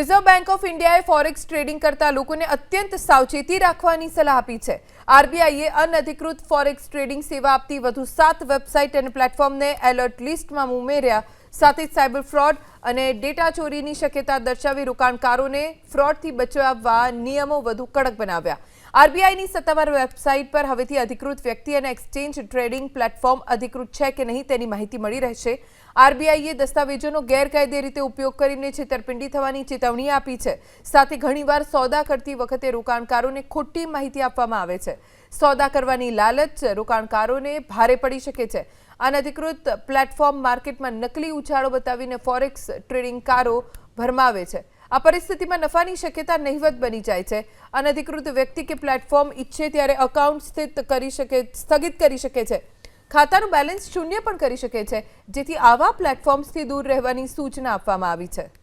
Reserve bank of ઇન્ડિયાએ forex trading કરતા લોકોને અત્યંત સાવચેતી રાખવાની સલાહ આપી છે. આરબીઆઈએ અનધિકૃત ફોરેક્સ ટ્રેડિંગ સેવા આપતી વધુ સાત વેબસાઇટ અને પ્લેટફોર્મને એલર્ટ લિસ્ટમાં ઉમેર્યા સાથે જ સાયબર ફ્રોડ અને ડેટા ચોરીની શક્યતા દર્શાવી રોકાણકારોને ફ્રોડથી બચાવવા નિયમો વધુ કડક બનાવ્યા. આરબીઆઈની સત્તાવાર વેબસાઇટ પર હવેથી અધિકૃત વ્યક્તિ અને એક્સચેન્જ ટ્રેડિંગ પ્લેટફોર્મ અધિકૃત છે કે નહીં તેની માહિતી મળી રહેશે. આરબીઆઈએ દસ્તાવેજોનો ગેરકાયદે રીતે ઉપયોગ કરીને છેતરપિંડી થવાની ચેતવણી આપી છે. સાથે ઘણીવાર સોદા કરતી વખતે રોકાણકારોને ખોટી માહિતી આપવામાં આવે છે. સોદા કરવાની લાલચ રોકાણકારોને ભારે પડી શકે છે. અનધિકૃત પ્લેટફોર્મ માર્કેટમાં નકલી ઉછાળો બતાવીને ફોરેક્સ ટ્રેડિંગકારો ભરમાવે છે. આ પરિસ્થિતિમાં નફાની શક્યતા નહિવત બની જાય છે. અનધિકૃત વ્યક્તિ કે પ્લેટફોર્મ ઈચ્છે ત્યારે અકાઉન્ટ સ્થિત કરી શકે, સ્થગિત કરી શકે છે. ખાતાનું બેલેન્સ શૂન્ય પણ કરી શકે છે, જેથી આવા પ્લેટફોર્મ્સથી દૂર રહેવાની સૂચના આપવામાં આવી છે.